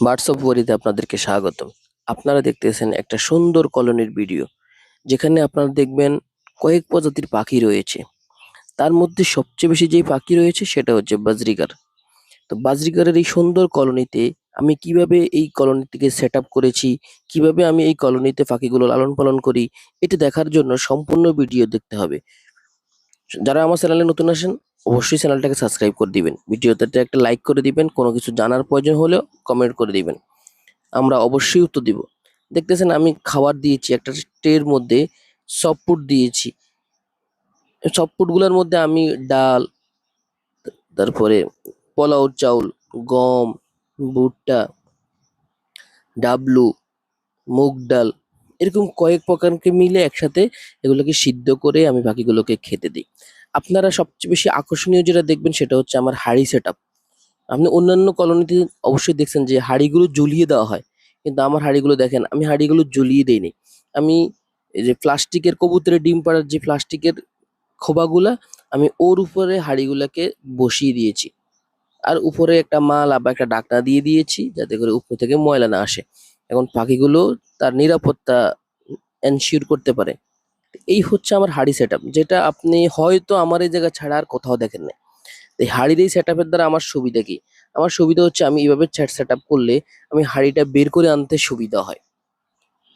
WhatsApp ওয়ারিতে আপনাদেরকে স্বাগতম। আপনারা দেখতেছেন একটা সুন্দর কলোনির ভিডিও, যেখানে আপনারা দেখবেন কয়েক প্রজাতির পাখি রয়েছে। তার মধ্যে সবচেয়ে বেশি যেই পাখি রয়েছে, সেটা হচ্ছে বাজরিগার। তো বাজরিগারের এই সুন্দর কলোনিতে আমি কীভাবে এই কলোনিটিকে সেট আপ করেছি, কীভাবে আমি এই কলোনিতে পাখিগুলো লালন পালন করি, এটা দেখার জন্য সম্পূর্ণ ভিডিও দেখতে হবে। যারা আমার চ্যানেলে নতুন আসেন অবশ্যই চ্যানেলটাকে সাবস্ক্রাইব করে দিবেন। ভিডিওতে একটা লাইক করে দিবেন, কোনো কিছু জানার প্রয়োজন হলেও কমেন্ট করে দিবেন। আমরা অবশ্যই উত্তর দিব। দেখতেছেন আমি খাবার দিয়েছি, একটা ট্রের মধ্যে সফট দিয়েছি। সফটগুলোর মধ্যে আমি ডাল, তারপরে পোলাও চাউল, গম, ভুট্টা, ডাবলু, মুগ ডাল, এরকম কয়েক প্রকারকে মিলে একসাথে এগুলোকে সিদ্ধ করে আমি বাকিগুলোকে খেতে দিই। আপনারা সবচেয়ে বেশি আকর্ষণীয় যেটা দেখবেন সেটা হচ্ছে আমার হাড়ি সেট আপনি অন্যান্য কলোনিতে অবশ্যই দেখছেন যে হাড়িগুলো জ্বলিয়ে দেওয়া হয়। কিন্তু আমার হাড়িগুলো দেখেন, আমি হাড়িগুলো ঝুলিয়ে দেইনি। আমি এই যে প্লাস্টিকের কবুতরের ডিম পাড়ার যে প্লাস্টিকের খোবাগুলা, আমি ওর উপরে হাড়িগুলাকে বসিয়ে দিয়েছি। আর উপরে একটা মালা বা একটা ডাকনা দিয়ে দিয়েছি যাতে করে উপর থেকে ময়লা না আসে। এখন পাখিগুলো তার নিরাপত্তা এনশিওর করতে পারে। এই হচ্ছে আমার হাড়ি সেট যেটা আপনি হয়তো আমার এই জায়গা ছাড়া আর কোথাও দেখেন না এই হাড়ির এই সেট দ্বারা আমার সুবিধা কি? আমার সুবিধা হচ্ছে আমি এইভাবে চ্যাট সেট করলে আমি হাড়িটা বের করে আনতে সুবিধা হয়।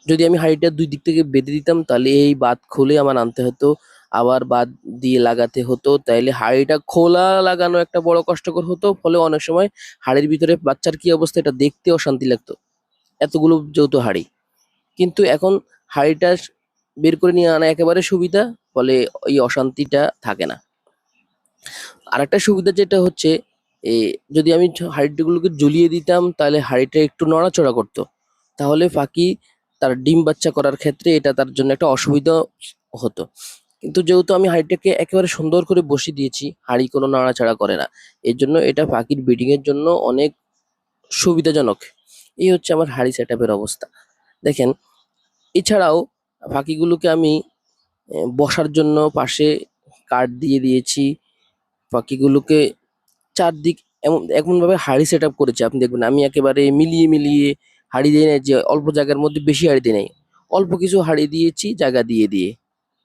যদি আমি হাড়িটা দুই দিক থেকে বেঁধে দিতাম, তাহলে এই বাদ খুলে আমার আনতে হতো, আবার বাদ দিয়ে লাগাতে হতো, তাইলে হাড়িটা খোলা লাগানো একটা বড় কষ্টকর হতো, ফলে অনেক সময় হাড়ির ভিতরে বাচ্চার কি অবস্থা, এটা দেখতে অশান্তি লাগতো। এতগুলো যৌথ হাড়ি। কিন্তু এখন হাড়িটা বের করে নিয়ে আনা একেবারে সুবিধা, ফলে এই অশান্তিটা থাকে না। আরেকটা সুবিধা যেটা হচ্ছে, এ যদি আমি ছ জ্বলিয়ে দিতাম, তাহলে হাঁড়িটা একটু নড়াচড়া করতো। তাহলে ফাঁকি তার ডিম বাচ্চা করার ক্ষেত্রে এটা তার জন্য একটা অসুবিধা হতো। কিন্তু যেহেতু আমি হাঁড়িটাকে একেবারে সুন্দর করে বসিয়ে দিয়েছি, হাঁড়ি কোনো নাড়াচাড়া করে না। এর জন্য এটা পাখির ব্রিডিং এর জন্য অনেক সুবিধাজনক। এই হচ্ছে আমার হাঁড়ি সেট অবস্থা। দেখেন, এছাড়াও পাখিগুলোকে আমি বসার জন্য পাশে কাঠ দিয়ে দিয়েছি। পাখিগুলোকে চারদিক এমন, এমনভাবে হাড়ি সেট করেছি। আপনি দেখবেন আমি একেবারে মিলিয়ে মিলিয়ে হাড়ি দিয়ে নেই, যে অল্প জায়গার মধ্যে বেশি হাড়ি দিয়ে নেই। অল্প কিছু হাড়ি দিয়েছি, জায়গা দিয়ে দিয়ে।